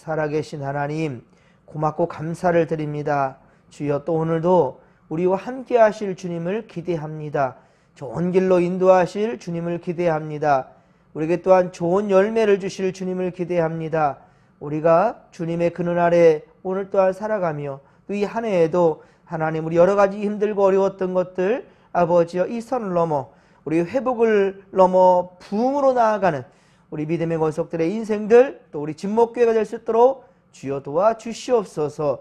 살아계신 하나님 고맙고 감사를 드립니다. 주여 또 오늘도 우리와 함께 하실 주님을 기대합니다. 좋은 길로 인도하실 주님을 기대합니다. 우리에게 또한 좋은 열매를 주실 주님을 기대합니다. 우리가 주님의 그늘 아래 오늘 또한 살아가며 또 이 한 해에도 하나님 우리 여러 가지 힘들고 어려웠던 것들 아버지여 이 선을 넘어 우리 회복을 넘어 부흥으로 나아가는 우리 믿음의 권속들의 인생들 또 우리 진목교회가 될 수 있도록 주여 도와 주시옵소서.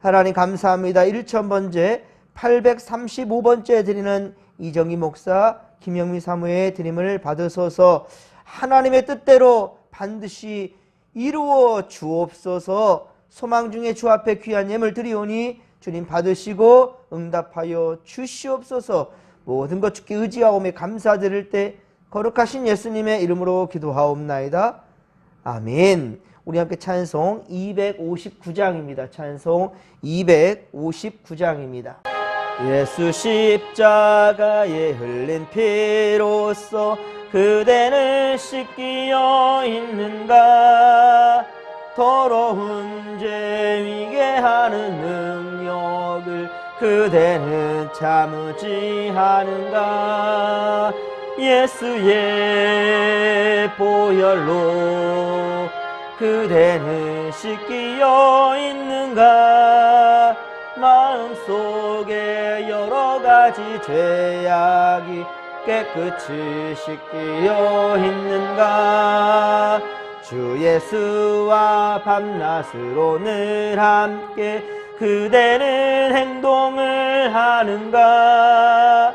하나님 감사합니다. 1천번째 835번째 드리는 이정희 목사 김영미 사무의 드림을 받으소서. 하나님의 뜻대로 반드시 이루어 주옵소서. 소망 중에 주 앞에 귀한 예물 드리오니 주님 받으시고 응답하여 주시옵소서. 모든 것 주께 의지하오며 감사드릴 때 거룩하신 예수님의 이름으로 기도하옵나이다. 아멘. 우리 함께 찬송 259장입니다. 찬송 259장입니다. 예수 십자가에 흘린 피로써 그대는 씻기어 있는가 더러운 죄 위게 하는 능력을 그대는 참으지 하는가 예수의 보혈로 그대는 씻기어 있는가? 마음속에 여러 가지 죄악이 깨끗이 씻기어 있는가? 주 예수와 밤낮으로 늘 함께 그대는 행동을 하는가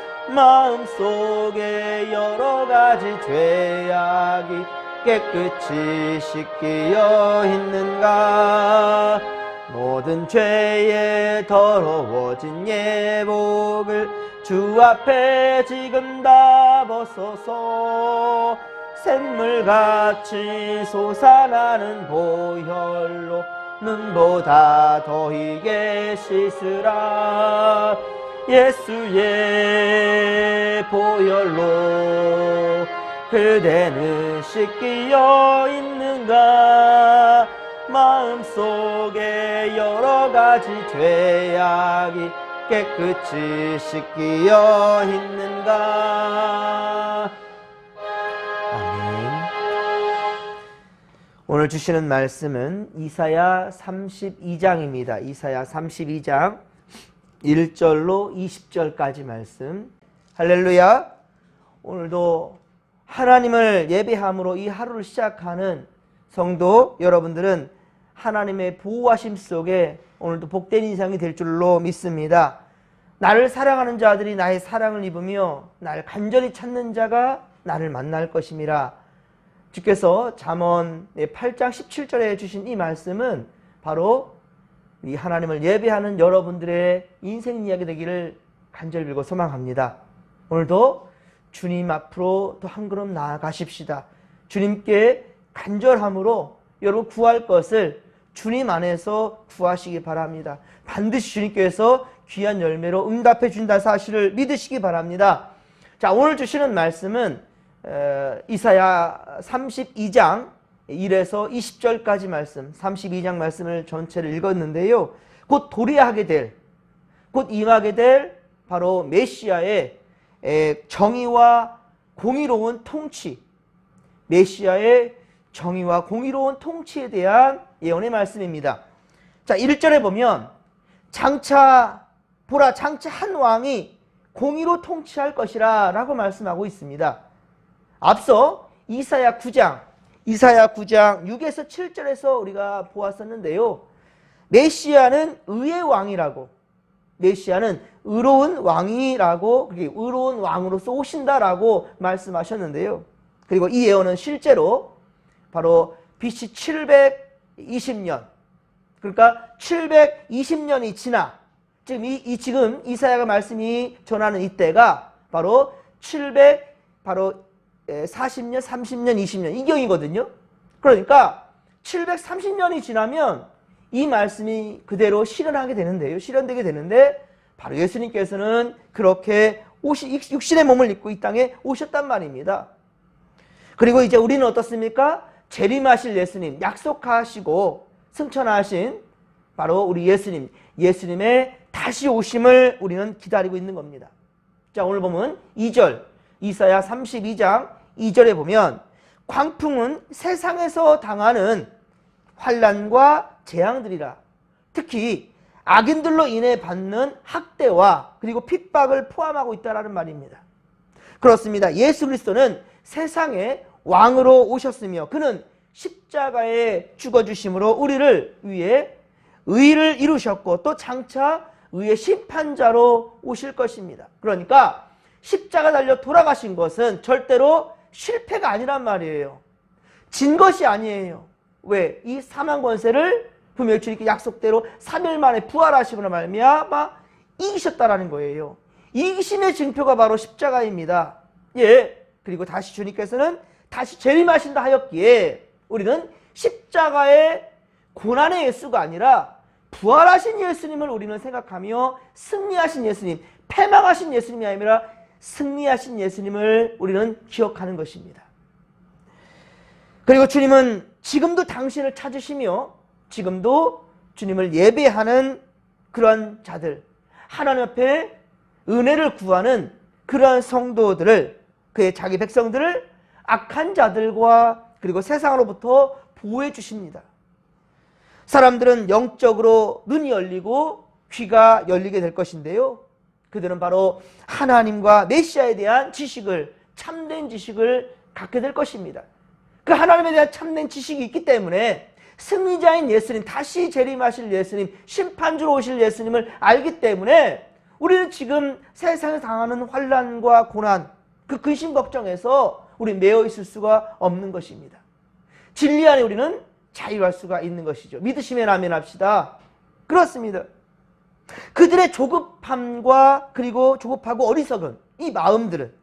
마음속에 여러 가지 죄악이 깨끗이 씻기어 있는가? 모든 죄에 더러워진 예복을 주 앞에 지금 다 벗어서 샘물같이 솟아나는 보혈로 눈보다 더히게 씻으라 예수의 보혈로 그대는 씻기어 있는가? 마음속에 여러 가지 죄악이 깨끗이 씻기어 있는가? 아멘. 오늘 주시는 말씀은 이사야 32장입니다. 이사야 32장 1절로 20절까지 말씀 할렐루야 오늘도 하나님을 예배함으로 이 하루를 시작하는 성도 여러분들은 하나님의 보호하심 속에 오늘도 복된 인상이 될 줄로 믿습니다. 나를 사랑하는 자들이 나의 사랑을 입으며 나를 간절히 찾는 자가 나를 만날 것임이라. 주께서 잠언 8장 17절에 주신 이 말씀은 바로 이 하나님을 예배하는 여러분들의 인생 이야기 되기를 간절히 빌고 소망합니다. 오늘도 주님 앞으로 또한 걸음 나아가십시다. 주님께 간절함으로 여러분 구할 것을 주님 안에서 구하시기 바랍니다. 반드시 주님께서 귀한 열매로 응답해 준다 사실을 믿으시기 바랍니다. 자, 오늘 주시는 말씀은 이사야 32장 1에서 20절까지 말씀, 32장 말씀을 전체를 읽었는데요. 곧 도래하게 될, 곧 임하게 될 바로 메시아의 정의와 공의로운 통치, 메시아의 정의와 공의로운 통치에 대한 예언의 말씀입니다. 자, 1절에 보면 장차 보라 장차 한 왕이 공의로 통치할 것이라 라고 말씀하고 있습니다. 앞서 이사야 9장 이사야 9장 6에서 7절에서 우리가 보았었는데요. 메시아는 의의 왕이라고 메시아는 의로운 왕이라고 의로운 왕으로서 오신다라고 말씀하셨는데요. 그리고 이 예언은 실제로 바로 BC 720년 그러니까 720년이 지나 지금 이, 이 지금 이사야가 말씀이 전하는 이때가 바로 700 바로 40년, 30년, 20년 이 경이거든요. 그러니까 730년이 지나면 이 말씀이 그대로 실현하게 되는데요. 실현되게 되는데 바로 예수님께서는 그렇게 오시, 육신의 몸을 입고 이 땅에 오셨단 말입니다. 그리고 이제 우리는 어떻습니까? 재림하실 예수님 약속하시고 승천하신 바로 우리 예수님 예수님의 다시 오심을 우리는 기다리고 있는 겁니다. 자 오늘 보면 2절 이사야 32장 2절에 보면 광풍은 세상에서 당하는 환란과 재앙들이라 특히 악인들로 인해 받는 학대와 그리고 핍박을 포함하고 있다라는 말입니다. 그렇습니다. 예수 그리스도는 세상에 왕으로 오셨으며 그는 십자가에 죽어 주심으로 우리를 위해 의를 이루셨고 또 장차 의의 심판자로 오실 것입니다. 그러니까 십자가 달려 돌아가신 것은 절대로 실패가 아니란 말이에요. 진 것이 아니에요. 왜? 이 사망 권세를 분명히 주님께 약속대로 3일 만에 부활하심으로 말미암아 이기셨다라는 거예요. 이기심의 증표가 바로 십자가입니다. 예. 그리고 다시 주님께서는 다시 재림하신다 하였기에 우리는 십자가의 고난의 예수가 아니라 부활하신 예수님을 우리는 생각하며 승리하신 예수님, 패망하신 예수님이 아니라 승리하신 예수님을 우리는 기억하는 것입니다. 그리고 주님은 지금도 당신을 찾으시며 지금도 주님을 예배하는 그러한 자들, 하나님 앞에 은혜를 구하는 그러한 성도들을 그의 자기 백성들을 악한 자들과 그리고 세상으로부터 보호해 주십니다. 사람들은 영적으로 눈이 열리고 귀가 열리게 될 것인데요. 그들은 바로 하나님과 메시아에 대한 지식을 참된 지식을 갖게 될 것입니다. 그 하나님에 대한 참된 지식이 있기 때문에 승리자인 예수님, 다시 재림하실 예수님, 심판주로 오실 예수님을 알기 때문에 우리는 지금 세상에 당하는 환란과 고난, 그 근심 걱정에서 우리 매여 있을 수가 없는 것입니다. 진리 안에 우리는 자유할 수가 있는 것이죠. 믿으시면 아멘 합시다. 그렇습니다. 그들의 조급함과 그리고 조급하고 어리석은 이 마음들은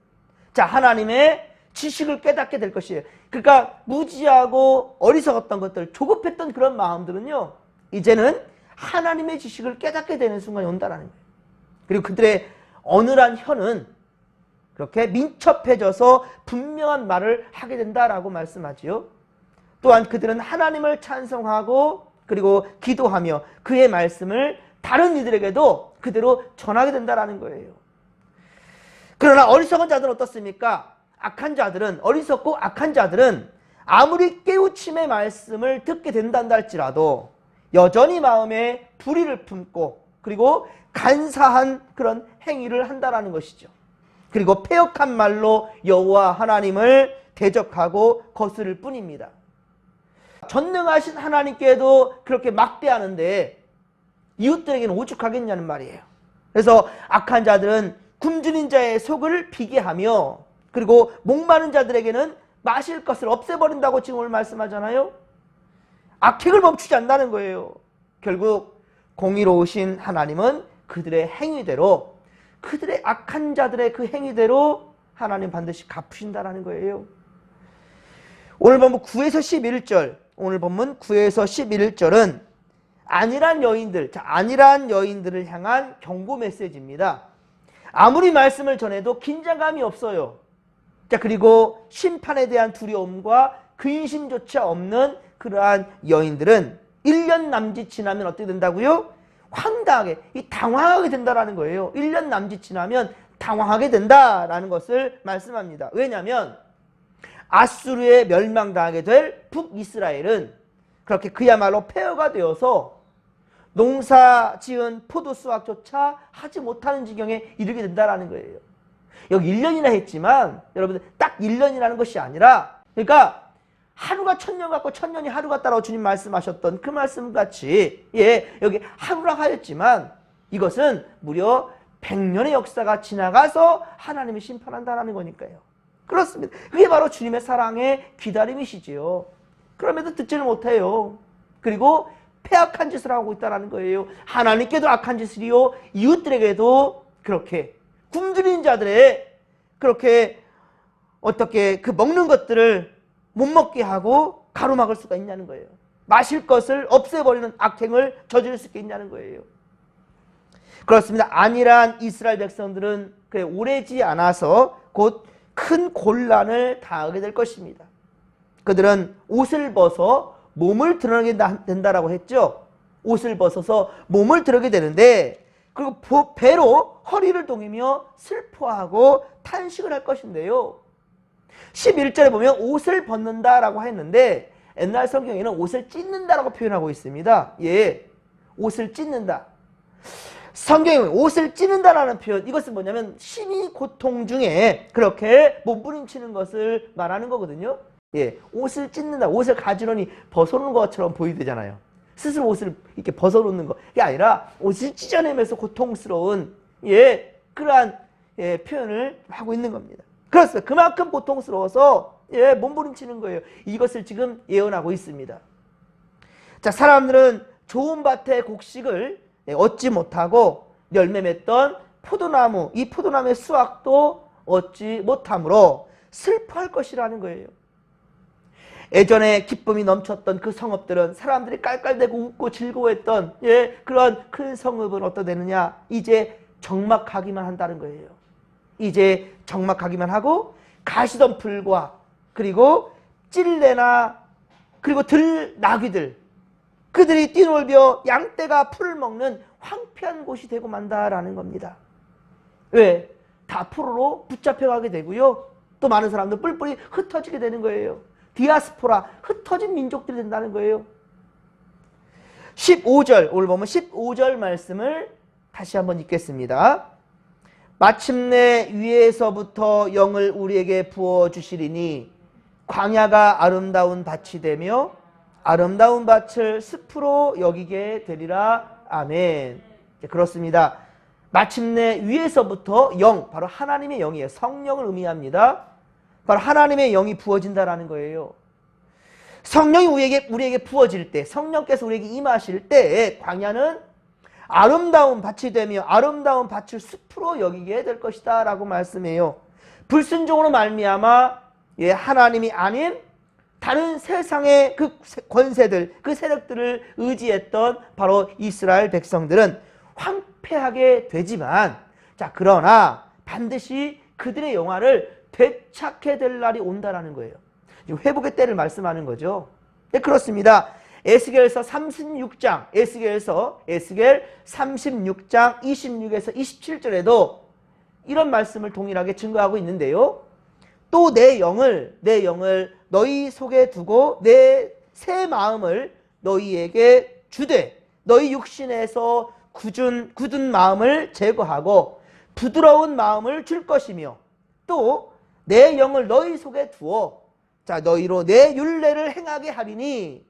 자 하나님의 지식을 깨닫게 될 것이에요. 그러니까 무지하고 어리석었던 것들, 조급했던 그런 마음들은요. 이제는 하나님의 지식을 깨닫게 되는 순간이 온다라는 거예요. 그리고 그들의 어느한 혀는 그렇게 민첩해져서 분명한 말을 하게 된다라고 말씀하지요. 또한 그들은 하나님을 찬송하고 그리고 기도하며 그의 말씀을 다른 이들에게도 그대로 전하게 된다라는 거예요. 그러나 어리석은 자들은 어떻습니까? 악한 자들은 어리석고 악한 자들은 아무리 깨우침의 말씀을 듣게 된단다 할지라도 여전히 마음에 불의를 품고 그리고 간사한 그런 행위를 한다라는 것이죠. 그리고 폐역한 말로 여호와 하나님을 대적하고 거스를 뿐입니다. 전능하신 하나님께도 그렇게 막대하는데 이웃들에게는 오죽하겠냐는 말이에요. 그래서 악한 자들은 굶주린 자의 속을 비게 하며 그리고 목마른 자들에게는 마실 것을 없애버린다고 지금 오늘 말씀하잖아요. 악행을 멈추지 않는다는 거예요. 결국 공의로우신 하나님은 그들의 행위대로 그들의 악한 자들의 그 행위대로 하나님 반드시 갚으신다라는 거예요. 오늘 본문 9에서 11절 오늘 본문 9에서 11절은 안일한 여인들, 자, 안일한 여인들을 향한 경고 메시지입니다. 아무리 말씀을 전해도 긴장감이 없어요. 자, 그리고 심판에 대한 두려움과 근심조차 없는 그러한 여인들은 1년 남짓 지나면 어떻게 된다고요? 황당하게, 이 당황하게 된다라는 거예요. 1년 남짓 지나면 당황하게 된다라는 것을 말씀합니다. 왜냐하면 아수르에 멸망당하게 될 북이스라엘은 그렇게 그야말로 폐허가 되어서 농사 지은 포도 수확조차 하지 못하는 지경에 이르게 된다라는 거예요. 여기 1년이나 했지만 여러분들 딱 1년이라는 것이 아니라 그러니까 하루가 천년 같고 천년이 하루 같다라고 주님 말씀하셨던 그 말씀 같이 예 여기 하루라 하였지만 이것은 무려 100년의 역사가 지나가서 하나님이 심판한다라는 거니까요. 그렇습니다. 그게 바로 주님의 사랑의 기다림이시지요. 그럼에도 듣지를 못해요. 그리고 폐악한 짓을 하고 있다는 거예요. 하나님께도 악한 짓을이요. 이웃들에게도 그렇게 굶주린 자들의 그렇게 어떻게 그 먹는 것들을 못 먹게 하고 가로막을 수가 있냐는 거예요. 마실 것을 없애버리는 악행을 저지를 수 있냐는 거예요. 그렇습니다. 안일한 이스라엘 백성들은 그래 오래지 않아서 곧 큰 곤란을 당하게 될 것입니다. 그들은 옷을 벗어 몸을 드러내게 된다라고 했죠. 옷을 벗어서 몸을 드러내게 되는데 그리고 배로 허리를 동이며 슬퍼하고 탄식을 할 것인데요. 11절에 보면 옷을 벗는다라고 했는데 옛날 성경에는 옷을 찢는다라고 표현하고 있습니다. 예. 옷을 찢는다. 성경에 옷을 찢는다라는 표현 이것은 뭐냐면 심히 고통 중에 그렇게 몸부림치는 것을 말하는 거거든요. 예, 옷을 찢는다, 옷을 가지런히 벗어놓는 것처럼 보이되잖아요. 스스로 옷을 이렇게 벗어놓는 거. 이게 아니라 옷을 찢어내면서 고통스러운 예 그러한 예, 표현을 하고 있는 겁니다. 그렇습니다. 그만큼 고통스러워서 예 몸부림치는 거예요. 이것을 지금 예언하고 있습니다. 자 사람들은 좋은 밭의 곡식을 예, 얻지 못하고 열매 맺던 포도나무, 이 포도나무의 수확도 얻지 못함으로 슬퍼할 것이라는 거예요. 예전에 기쁨이 넘쳤던 그 성읍들은 사람들이 깔깔대고 웃고 즐거워했던 예, 그런 큰 성읍은 어떠되느냐? 이제 적막하기만 한다는 거예요. 이제 적막하기만 하고 가시던 풀과 그리고 찔레나 그리고 들 나귀들 그들이 뛰놀며 양떼가 풀을 먹는 황폐한 곳이 되고 만다라는 겁니다. 왜? 다 풀로 붙잡혀 가게 되고요. 또 많은 사람들 뿔뿔이 흩어지게 되는 거예요. 디아스포라, 흩어진 민족들이 된다는 거예요. 15절, 오늘 보면 15절 말씀을 다시 한번 읽겠습니다. 마침내 위에서부터 영을 우리에게 부어 주시리니 광야가 아름다운 밭이 되며 아름다운 밭을 숲으로 여기게 되리라. 아멘. 그렇습니다. 마침내 위에서부터 영, 바로 하나님의 영이에요. 성령을 의미합니다. 바로 하나님의 영이 부어진다라는 거예요. 성령이 우리에게, 우리에게 부어질 때, 성령께서 우리에게 임하실 때, 광야는 아름다운 밭이 되며 아름다운 밭을 숲으로 여기게 될 것이다 라고 말씀해요. 불순종으로 말미암아 예, 하나님이 아닌 다른 세상의 그 권세들, 그 세력들을 의지했던 바로 이스라엘 백성들은 황폐하게 되지만 자, 그러나 반드시 그들의 영화를 되찾게 될 날이 온다라는 거예요. 회복의 때를 말씀하는 거죠. 네, 그렇습니다. 에스겔서 36장, 에스겔서 에스겔 36장 26에서 27절에도 이런 말씀을 동일하게 증거하고 있는데요. 또 내 영을 내 영을 너희 속에 두고 내 새 마음을 너희에게 주되 너희 육신에서 굳은 굳은 마음을 제거하고 부드러운 마음을 줄 것이며 또 내 영을 너희 속에 두어 자 너희로 내 율례를 행하게 하리니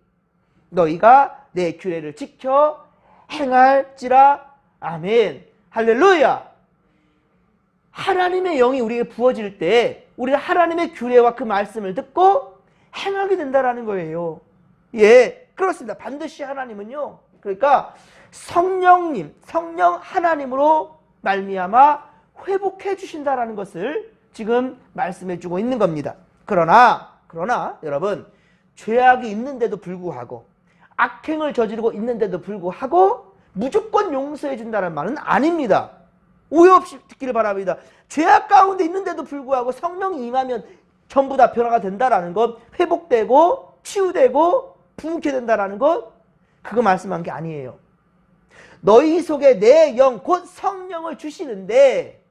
너희가 내 규례를 지켜 행할지라 아멘 할렐루야 하나님의 영이 우리에게 부어질 때 우리가 하나님의 규례와 그 말씀을 듣고 행하게 된다라는 거예요. 예, 그렇습니다. 반드시 하나님은요. 그러니까 성령님, 성령 하나님으로 말미암아 회복해 주신다라는 것을 지금 말씀해 주고 있는 겁니다. 그러나 그러나 여러분 죄악이 있는데도 불구하고 악행을 저지르고 있는데도 불구하고 무조건 용서해 준다는 말은 아닙니다. 오해 없이 듣기를 바랍니다. 죄악 가운데 있는데도 불구하고 성령이 임하면 전부 다 변화가 된다라는 것, 회복되고 치유되고 부흥케 된다라는 것, 그거 말씀한 게 아니에요. 너희 속에 내 영, 곧 성령을 주시는데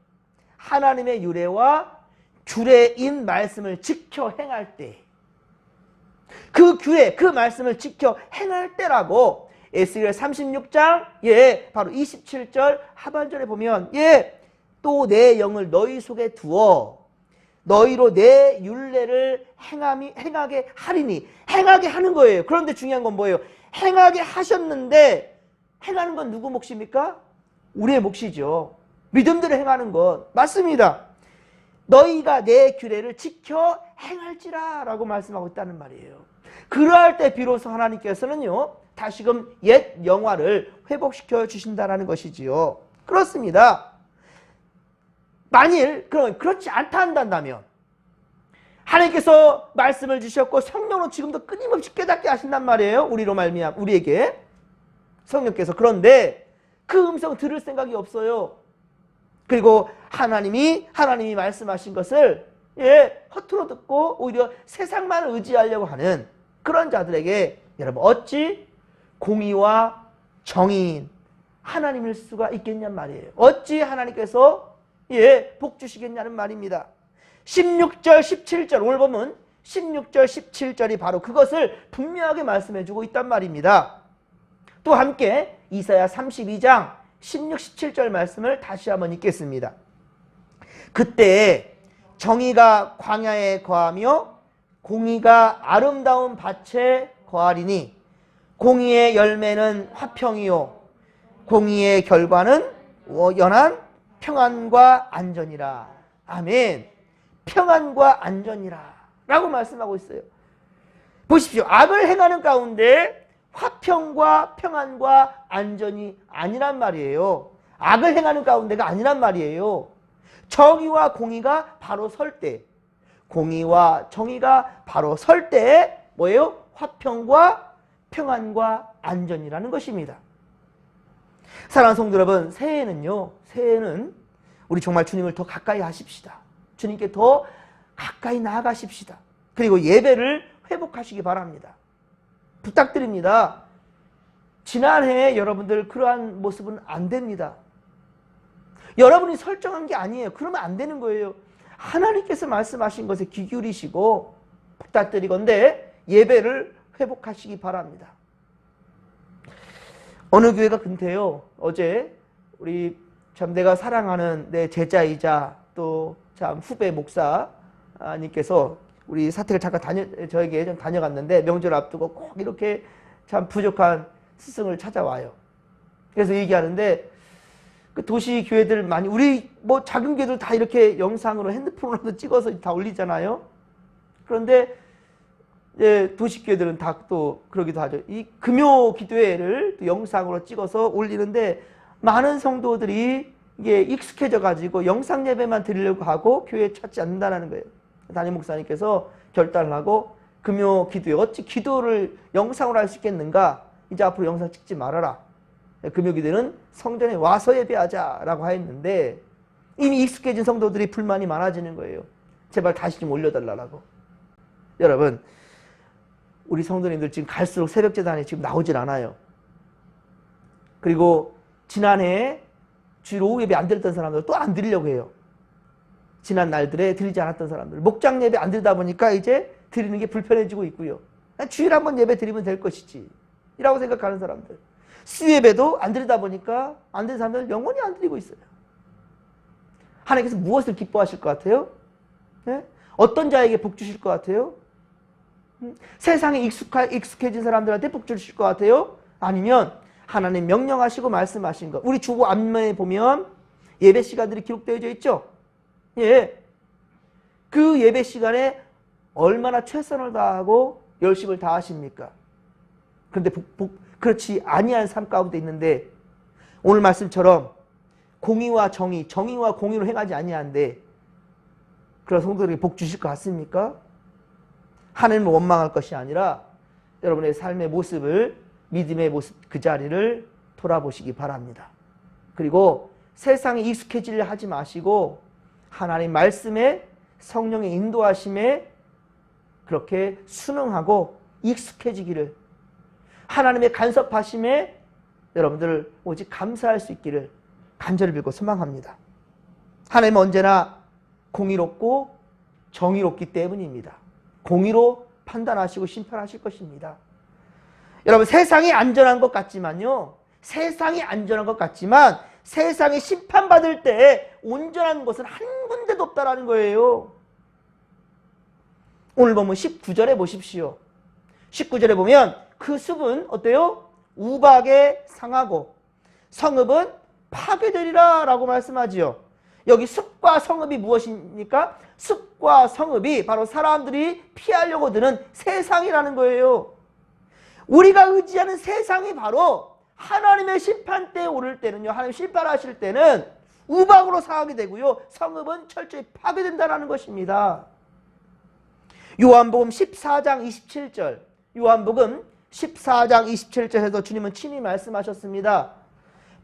하나님의 유래와 규례인 말씀을 지켜 행할 때, 그 규례, 그 말씀을 지켜 행할 때라고 에스겔 36장 예 바로 27절 하반절에 보면 예 또 내 영을 너희 속에 두어 너희로 내 율례를 행함이, 행하게 하리니 행하게 하는 거예요. 그런데 중요한 건 뭐예요? 행하게 하셨는데 행하는 건 누구 몫입니까? 우리의 몫이죠. 믿음대로 행하는 것 맞습니다. 너희가 내 규례를 지켜 행할지라 라고 말씀하고 있다는 말이에요. 그러할 때 비로소 하나님께서는요 다시금 옛 영화를 회복시켜 주신다라는 것이지요. 그렇습니다. 만일 그럼 그렇지 않다 한다면 하나님께서 말씀을 주셨고 성령으로 지금도 끊임없이 깨닫게 하신단 말이에요. 우리로 말미암 우리에게 성령께서 그런데 그 음성 들을 생각이 없어요. 그리고 하나님이 하나님이 말씀하신 것을 예, 허투루 듣고 오히려 세상만을 의지하려고 하는 그런 자들에게 여러분 어찌 공의와 정의인 하나님일 수가 있겠냔 말이에요. 어찌 하나님께서 예, 복 주시겠냐는 말입니다. 16절, 17절 오늘 보면 16절, 17절이 바로 그것을 분명하게 말씀해 주고 있단 말입니다. 또 함께 이사야 32장 16, 17절 말씀을 다시 한번 읽겠습니다. 그때 정의가 광야에 거하며 공의가 아름다운 밭에 거하리니 공의의 열매는 화평이요 공의의 결과는 연한 평안과 안전이라. 아멘. 평안과 안전이라. 라고 말씀하고 있어요. 보십시오. 악을 행하는 가운데 화평과 평안과 안전이 아니란 말이에요. 악을 행하는 가운데가 아니란 말이에요. 정의와 공의가 바로 설 때, 공의와 정의가 바로 설 때, 뭐예요? 화평과 평안과 안전이라는 것입니다. 사랑하는 성도 여러분, 새해는요, 새해는 우리 정말 주님을 더 가까이 하십시다. 주님께 더 가까이 나아가십시다. 그리고 예배를 회복하시기 바랍니다. 부탁드립니다. 지난해 여러분들 그러한 모습은 안 됩니다. 여러분이 설정한 게 아니에요. 그러면 안 되는 거예요. 하나님께서 말씀하신 것에 귀 기울이시고 부탁드리건데 예배를 회복하시기 바랍니다. 어느 교회가 근태요. 어제 우리 참 내가 사랑하는 내 제자이자 또 참 후배 목사님께서 우리 사택을 잠깐 다녀 저에게 좀 다녀갔는데 명절 앞두고 꼭 이렇게 참 부족한 스승을 찾아와요. 그래서 얘기하는데 그 도시 교회들 많이 우리 뭐 작은 교회들 다 이렇게 영상으로 핸드폰으로도 찍어서 다 올리잖아요. 그런데 예, 도시 교회들은 다 또 그러기도 하죠. 이 금요 기도회를 영상으로 찍어서 올리는데 많은 성도들이 이게 익숙해져 가지고 영상 예배만 드리려고 하고 교회 찾지 않는다는 거예요. 담임 목사님께서 결단을 하고 금요 기도회 어찌 기도를 영상으로 할 수 있겠는가? 이제 앞으로 영상 찍지 말아라. 금요 기도는 성전에 와서 예배하자라고 하였는데 이미 익숙해진 성도들이 불만이 많아지는 거예요. 제발 다시 좀 올려달라고. 여러분, 우리 성도님들 지금 갈수록 새벽 재단에 지금 나오질 않아요. 그리고 지난해 주일 오후 예배 안 드렸던 사람들 또 안 드리려고 해요. 지난 날들에 드리지 않았던 사람들. 목장 예배 안 드리다 보니까 이제 드리는 게 불편해지고 있고요. 주일 한 번 예배 드리면 될 것이지. 이라고 생각하는 사람들. 수 예배도 안 드리다 보니까 안 드리는 사람들 영원히 안 드리고 있어요. 하나님께서 무엇을 기뻐하실 것 같아요? 네? 어떤 자에게 복 주실 것 같아요? 음? 세상에 익숙하, 익숙해진 사람들한테 복 주실 것 같아요? 아니면 하나님 명령하시고 말씀하신 것. 우리 주보 앞면에 보면 예배 시간들이 기록되어져 있죠? 예. 그 예배 시간에 얼마나 최선을 다하고 열심을 다하십니까? 그런데 복, 복, 그렇지 아니한 삶 가운데 있는데 오늘 말씀처럼 공의와 정의, 정의와 공의로 행하지 아니한데 그런 성도들에게 복 주실 것 같습니까? 하나님을 원망할 것이 아니라 여러분의 삶의 모습을 믿음의 모습 그 자리를 돌아보시기 바랍니다. 그리고 세상에 익숙해지려 하지 마시고 하나님 말씀에 성령의 인도하심에 그렇게 순응하고 익숙해지기를 하나님의 간섭하심에 여러분들 오직 감사할 수 있기를 간절히 빌고 소망합니다. 하나님은 언제나 공의롭고 정의롭기 때문입니다. 공의로 판단하시고 심판하실 것입니다. 여러분 세상이 안전한 것 같지만요. 세상이 안전한 것 같지만 세상이 심판받을 때 온전한 것은 한 군데도 없다라는 거예요. 오늘 보면 19절에 보십시오. 19절에 보면 그 숲은 어때요? 우박에 상하고 성읍은 파괴되리라 라고 말씀하지요. 여기 숲과 성읍이 무엇입니까? 숲과 성읍이 바로 사람들이 피하려고 드는 세상이라는 거예요. 우리가 의지하는 세상이 바로 하나님의 심판 때에 오를 때는요. 하나님 심판하실 때는 우박으로 상하게 되고요. 성읍은 철저히 파괴된다는 것입니다. 요한복음 14장 27절 요한복음 14장 27절에서 주님은 친히 말씀하셨습니다.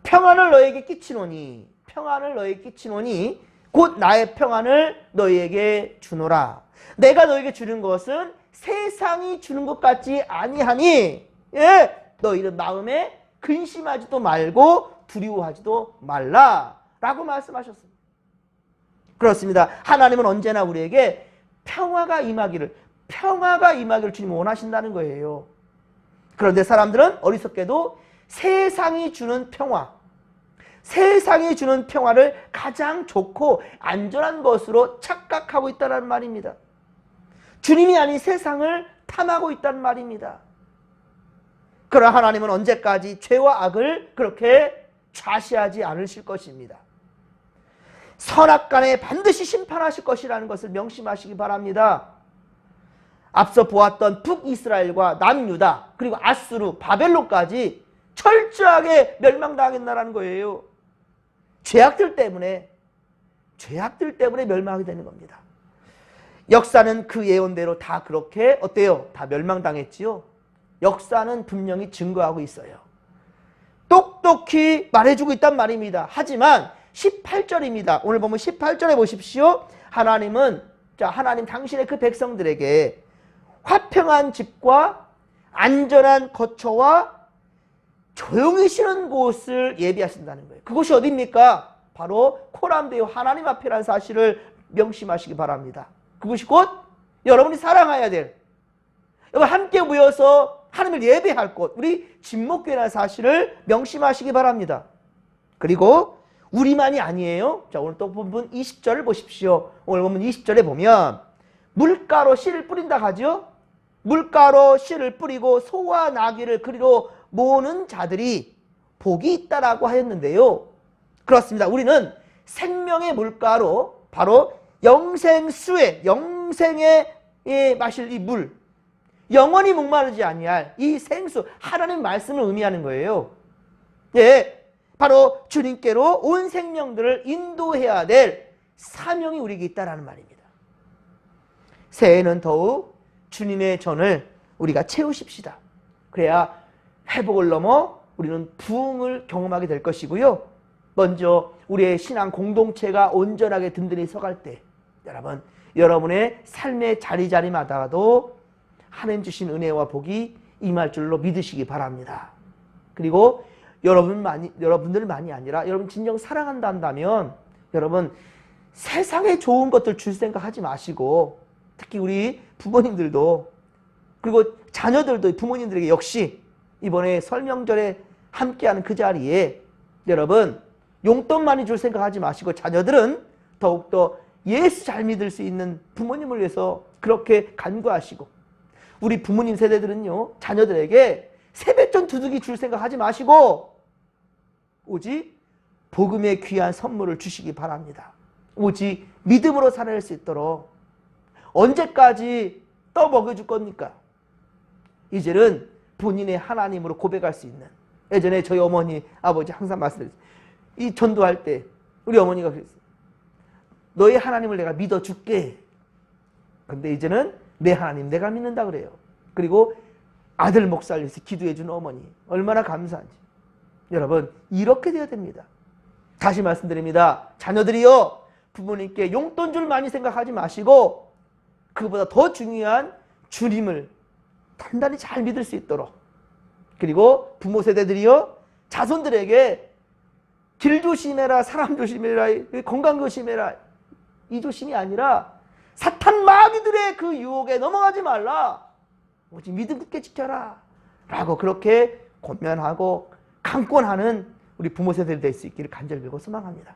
평안을 너에게 끼치노니 평안을 너에게 끼치노니 곧 나의 평안을 너희에게 주노라. 내가 너에게 주는 것은 세상이 주는 것 같지 아니하니 예 너희는 마음에 근심하지도 말고 두려워하지도 말라 라고 말씀하셨습니다. 그렇습니다. 하나님은 언제나 우리에게 평화가 임하기를 평화가 임하기를 주님 원하신다는 거예요. 그런데 사람들은 어리석게도 세상이 주는 평화, 세상이 주는 평화를 가장 좋고 안전한 것으로 착각하고 있다는 말입니다. 주님이 아닌 세상을 탐하고 있다는 말입니다. 그러나 하나님은 언제까지 죄와 악을 그렇게 좌시하지 않으실 것입니다. 선악 간에 반드시 심판하실 것이라는 것을 명심하시기 바랍니다. 앞서 보았던 북이스라엘과 남유다 그리고 아수르 바벨론까지 철저하게 멸망당했나라는 거예요. 죄악들 때문에 죄악들 때문에 멸망하게 되는 겁니다. 역사는 그 예언대로 다 그렇게 어때요? 다 멸망당했지요. 역사는 분명히 증거하고 있어요. 똑똑히 말해주고 있단 말입니다. 하지만 18절입니다. 오늘 보면 18절에 보십시오. 하나님은 자 하나님 당신의 그 백성들에게 화평한 집과 안전한 거처와 조용히 쉬는 곳을 예비하신다는 거예요. 그곳이 어디입니까? 바로 코람데요 하나님 앞이라는 사실을 명심하시기 바랍니다. 그것이 곧 여러분이 사랑해야 될 여러분 함께 모여서 하나님을 예배할 곳 우리 진목교회라는 사실을 명심하시기 바랍니다. 그리고 우리만이 아니에요. 자 오늘 또 본문 20절을 보십시오. 오늘 보면 20절에 보면 물가로 씨를 뿌린다 하죠. 물가로 씨를 뿌리고 소와 나귀를 그리로 모으는 자들이 복이 있다라고 하였는데요. 그렇습니다. 우리는 생명의 물가로 바로 영생수의 영생의 예, 마실 이 물, 영원히 목마르지 아니할 이 생수 하나님 말씀을 의미하는 거예요. 예, 바로 주님께로 온 생명들을 인도해야 될 사명이 우리에게 있다라는 말입니다. 새해는 더욱 주님의 전을 우리가 채우십시다. 그래야 회복을 넘어 우리는 부흥을 경험하게 될 것이고요. 먼저 우리의 신앙 공동체가 온전하게 든든히 서갈 때 여러분 여러분의 삶의 자리자리마다도 하나님 주신 은혜와 복이 임할 줄로 믿으시기 바랍니다. 그리고 여러분만이 여러분들만이 아니라 여러분 진정 사랑한다 한다면 여러분 세상에 좋은 것들 줄 생각하지 마시고 특히 우리 부모님들도 그리고 자녀들도 부모님들에게 역시 이번에 설명절에 함께하는 그 자리에 여러분 용돈 많이 줄 생각하지 마시고 자녀들은 더욱더 예수 잘 믿을 수 있는 부모님을 위해서 그렇게 간구하시고 우리 부모님 세대들은요 자녀들에게 세뱃돈 두둑이 줄 생각하지 마시고 오직 복음의 귀한 선물을 주시기 바랍니다. 오직 믿음으로 살아낼 수 있도록 언제까지 떠먹여줄 겁니까? 이제는 본인의 하나님으로 고백할 수 있는 예전에 저희 어머니 아버지 항상 말씀드렸어요. 이 전도할 때 우리 어머니가 그랬어요. 너의 하나님을 내가 믿어줄게. 근데 이제는 내 하나님 내가 믿는다 그래요. 그리고 아들 목사를 위해서 기도해주는 어머니 얼마나 감사한지. 여러분 이렇게 돼야 됩니다. 다시 말씀드립니다. 자녀들이요 부모님께 용돈 줄 많이 생각하지 마시고 그보다 더 중요한 주님을 단단히 잘 믿을 수 있도록 그리고 부모 세대들이요 자손들에게 길 조심해라 사람 조심해라 건강 조심해라 이 조심이 아니라 사탄 마귀들의 그 유혹에 넘어가지 말라 오직 믿음 굳게 지켜라 라고 그렇게 권면하고 강권하는 우리 부모 세대들이 될수 있기를 간절히 빌고 소망합니다.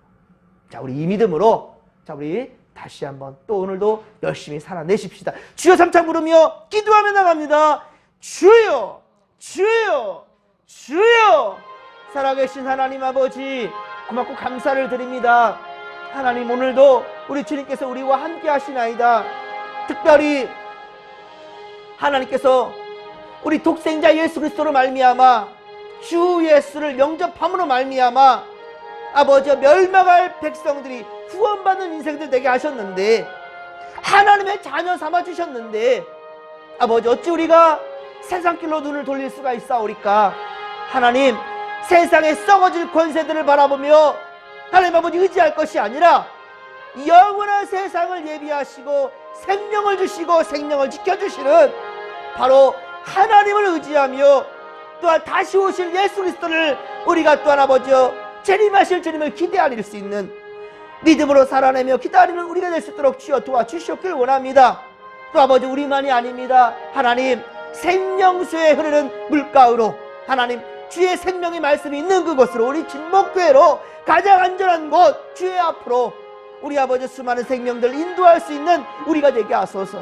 자, 우리 이 믿음으로 자, 우리 다시 한번 또 오늘도 열심히 살아내십시다. 주여 삼창 부르며 기도하며 나갑니다. 주여, 주여, 주여. 살아계신 하나님 아버지 고맙고 감사를 드립니다. 하나님 오늘도 우리 주님께서 우리와 함께 하시나이다. 특별히 하나님께서 우리 독생자 예수 그리스도로 말미암아 주 예수를 영접함으로 말미암아 아버지 멸망할 백성들이 구원받는 인생들 되게 하셨는데 하나님의 자녀 삼아 주셨는데 아버지 어찌 우리가 세상 길로 눈을 돌릴 수가 있사오리까 하나님 세상의 썩어질 권세들을 바라보며 하나님 아버지 의지할 것이 아니라 영원한 세상을 예비하시고 생명을 주시고 생명을 지켜주시는 바로 하나님을 의지하며 또한 다시 오실 예수 그리스도를 우리가 또한 아버지여 재림하실 주님을 기대하릴 수 있는 믿음으로 살아내며 기다리는 우리가 될 수 있도록 주여 도와주시옵길 원합니다. 또 아버지 우리만이 아닙니다. 하나님 생명수에 흐르는 물가으로 하나님 주의 생명의 말씀이 있는 그곳으로 우리 진목교회로 가장 안전한 곳 주의 앞으로 우리 아버지 수많은 생명들 인도할 수 있는 우리가 되게 하소서.